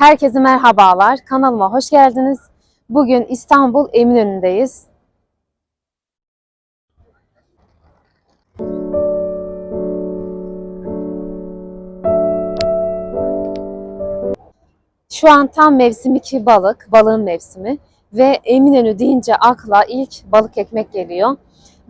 Herkese merhabalar. Kanalıma hoş geldiniz. Bugün İstanbul Eminönü'ndeyiz. Şu an tam mevsimi ki balık, balığın mevsimi ve Eminönü deyince akla ilk balık ekmek geliyor.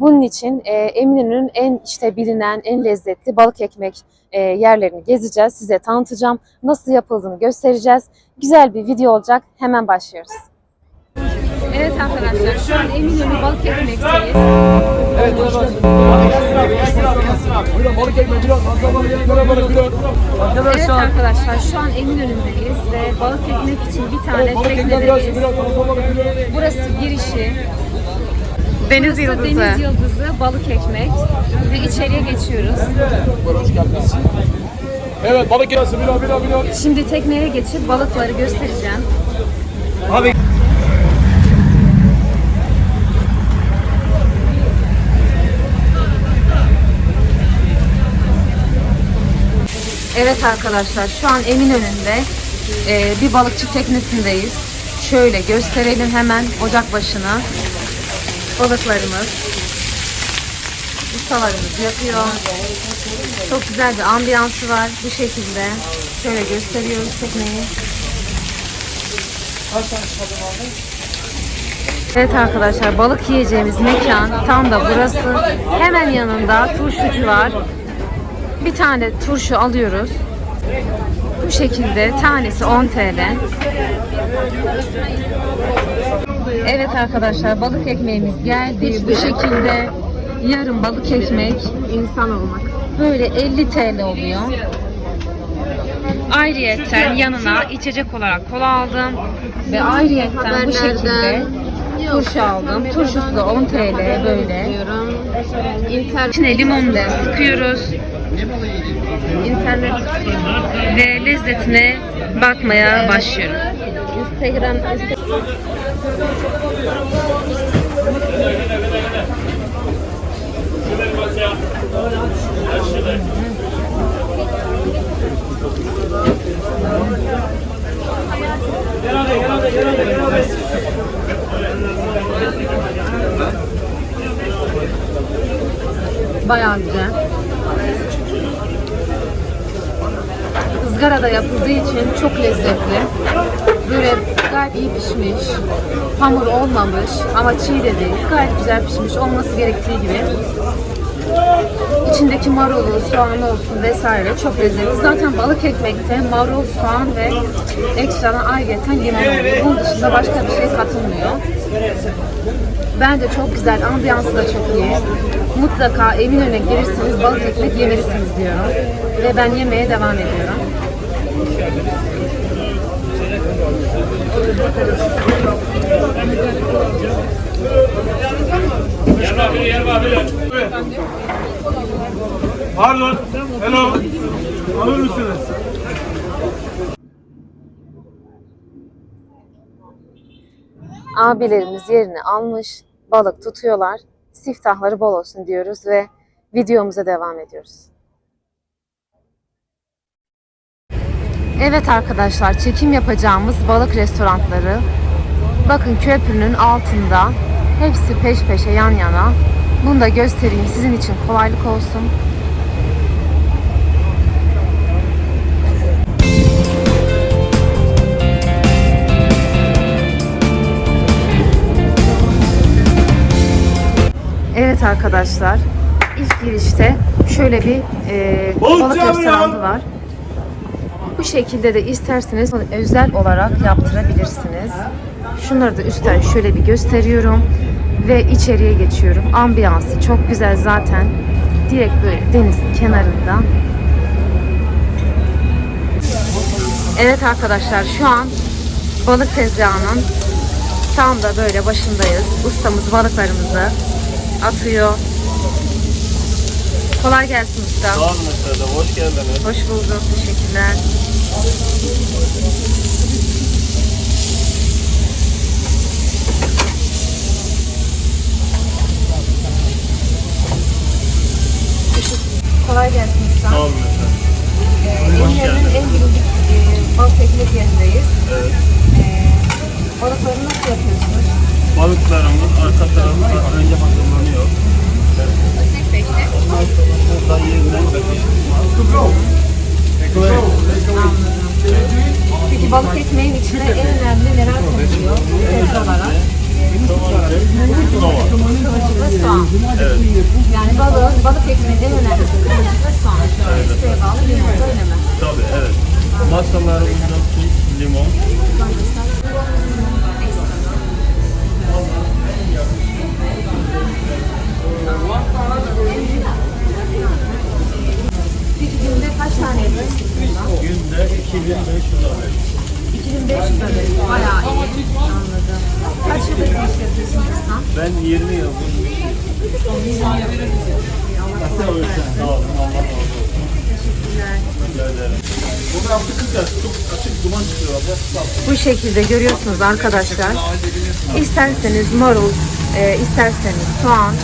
Bunun için e, Eminönü'nün en işte bilinen, en lezzetli balık ekmek e, yerlerini gezeceğiz. Size tanıtacağım. Nasıl yapıldığını göstereceğiz. Güzel bir video olacak. Hemen başlıyoruz. Evet arkadaşlar şu an Eminönü balık ekmekteyiz. Evet, Arkadaşlar. arkadaşlar şu an Eminönü'ndeyiz ve balık ekmek için bir tane teknedeyiz. Burası girişi. Deniz Burası yıldızı. Deniz yıldızı balık ekmek ve içeriye geçiyoruz. Buyurun hoş geldiniz. Evet balık ekmeği biraz biraz biraz. Şimdi tekneye geçip balıkları göstereceğim. Abi. Evet arkadaşlar şu an Eminönü'nde e, bir balıkçı teknesindeyiz. Şöyle gösterelim hemen ocak başına. Balıklarımız. Ustalarımız yapıyor. Çok güzel bir ambiyansı var bu şekilde. Şöyle gösteriyoruz tekneyi. Evet arkadaşlar balık yiyeceğimiz mekan tam da burası. Hemen yanında turşucu var. Bir tane turşu alıyoruz. Bu şekilde tanesi 10 TL. Evet arkadaşlar balık ekmeğimiz geldi. Bu şekilde yarım balık ekmek insan olmak. Böyle 50 TL oluyor. Ayrıyetten yanına içecek olarak kola aldım. Ve ayrıyetten bu şekilde turşu aldım. Turşusu da 10 TL böyle. İçine limonu da sıkıyoruz. İnternet ve lezzetine bakmaya başlıyorum. Instagram, Bayağı güzel. Izgarada yapıldığı için çok lezzetli. Böyle gayet iyi pişmiş. Hamur olmamış ama çiğ de değil. Gayet güzel pişmiş. Olması gerektiği gibi. İçindeki marulu, soğanı olsun vesaire çok lezzetli. Zaten balık ekmekte marul, soğan ve ekstradan ayrıca limon oluyor. Bunun dışında başka bir şey katılmıyor. Bence çok güzel, ambiyansı da çok iyi. Mutlaka Eminönü'ne gelirseniz balık ekmek yemelisiniz diyorum. Ve ben yemeye devam ediyorum. Pardon. Hello. Alır mısınız? Abilerimiz yerini almış, balık tutuyorlar. Siftahları bol olsun diyoruz ve videomuza devam ediyoruz. Evet arkadaşlar, çekim yapacağımız balık restoranları. Bakın köprünün altında. Hepsi peş peşe yan yana. Bunu da göstereyim sizin için kolaylık olsun. Evet arkadaşlar, ilk girişte şöyle bir e, balık restoranı var. Bu şekilde de isterseniz bunu özel olarak yaptırabilirsiniz. Şunları da üstten şöyle bir gösteriyorum ve içeriye geçiyorum. Ambiyansı çok güzel zaten. Direkt böyle denizin kenarında. Evet arkadaşlar şu an balık tezgahının tam da böyle başındayız. Ustamız balıklarımızı atıyor. Kolay gelsin usta. Sağ olun efendim, hoş geldiniz. Hoş bulduk. Teşekkürler. 惚れてます。Masalarımızda tuz, limon. Peki günde kaç tane yapıyorsunuz? Günde 2500 adet. 2500 adet. Bayağı iyi. Anladım. Kaç yıldır iş yapıyorsunuz? Ben 20 yıldır. Sağ olun. Allah razı olsun. Teşekkürler. Çok açık duman çıkıyor. Bu şekilde görüyorsunuz arkadaşlar. İsterseniz marul, e, isterseniz soğan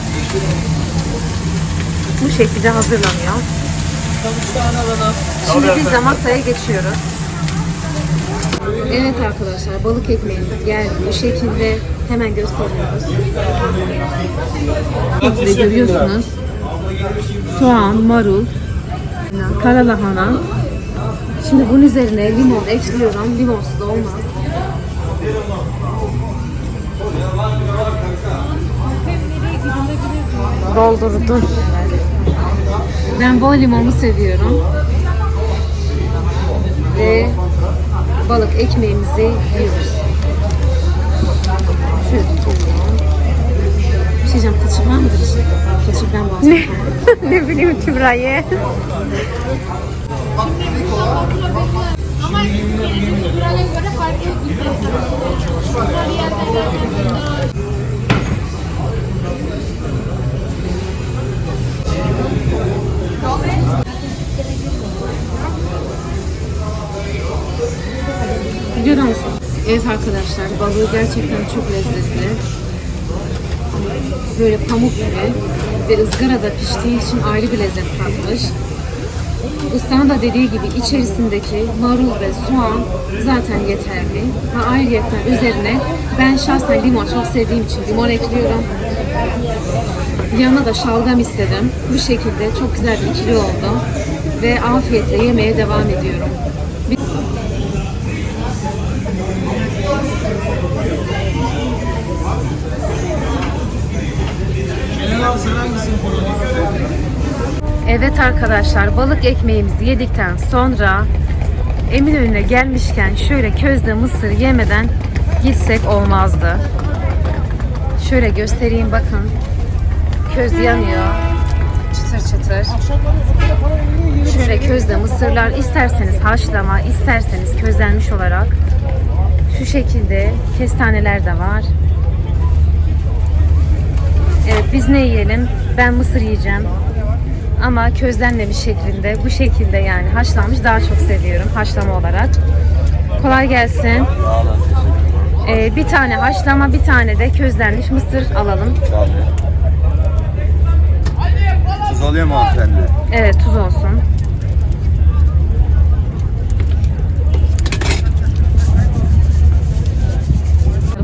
bu şekilde hazırlanıyor. Şimdi biz de masaya geçiyoruz. Evet arkadaşlar balık ekmeğimiz geldi. Bu şekilde hemen gösteriyoruz. Bu şekilde görüyorsunuz. Soğan, marul, kara lahana, Şimdi bunun üzerine limon ekliyorum. Limonsuz olmaz. Doldurdum. Ben bol limonlu seviyorum. Ve balık ekmeğimizi yiyoruz. Şöyle. Diyeceğim, var mıdır içinde? Kılçıktan bahsediyorum. ne bileyim Kübra'yı. Ama buraya göre farklı bir Biliyor musun? Evet arkadaşlar balığı gerçekten çok lezzetli. Böyle pamuk gibi ve ızgarada piştiği için ayrı bir lezzet katmış. Ustanın da dediği gibi içerisindeki marul ve soğan zaten yeterli. Ve ayrıyetten üzerine ben şahsen limon çok sevdiğim için limon ekliyorum. Yanına da şalgam istedim. Bu şekilde çok güzel bir ikili oldu. Ve afiyetle yemeye devam ediyorum. Evet arkadaşlar balık ekmeğimizi yedikten sonra Eminönü'ne gelmişken şöyle közde mısır yemeden gitsek olmazdı. Şöyle göstereyim bakın. Köz yanıyor. Çıtır çıtır. Şöyle közde mısırlar isterseniz haşlama isterseniz közlenmiş olarak şu şekilde kestaneler de var. Evet biz ne yiyelim? Ben mısır yiyeceğim. Ama közlenmemiş şeklinde, bu şekilde yani haşlanmış daha çok seviyorum haşlama olarak. Kolay gelsin. Ee, bir tane haşlama, bir tane de közlenmiş mısır alalım. Tuz oluyor mu hanımefendi? Evet, tuz olsun.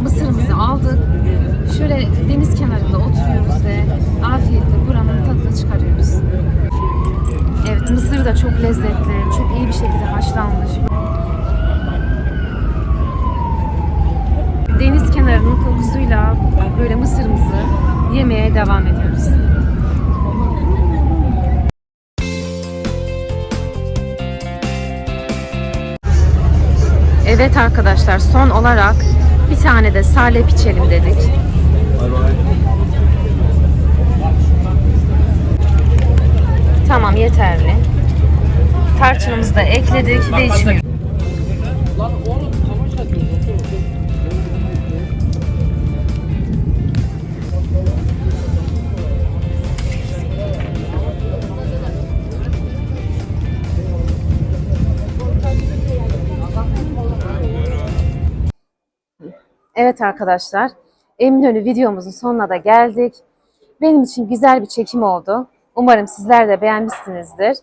Mısırımızı aldık. Şöyle deniz kenarında oturuyoruz ve afiyetle buranın tadını çıkarıyoruz. Evet, mısır da çok lezzetli, çok iyi bir şekilde haşlanmış. Deniz kenarının kokusuyla böyle mısırımızı yemeye devam ediyoruz. Evet arkadaşlar son olarak bir tane de salep içelim dedik. Tamam yeterli. Tarçınımızı da ekledik ve içmiyoruz. Evet arkadaşlar, Eminönü videomuzun sonuna da geldik. Benim için güzel bir çekim oldu. Umarım sizler de beğenmişsinizdir.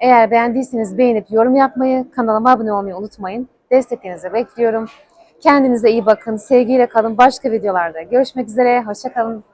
Eğer beğendiyseniz beğenip yorum yapmayı, kanalıma abone olmayı unutmayın. Desteklerinizi bekliyorum. Kendinize iyi bakın, sevgiyle kalın. Başka videolarda görüşmek üzere, hoşça kalın.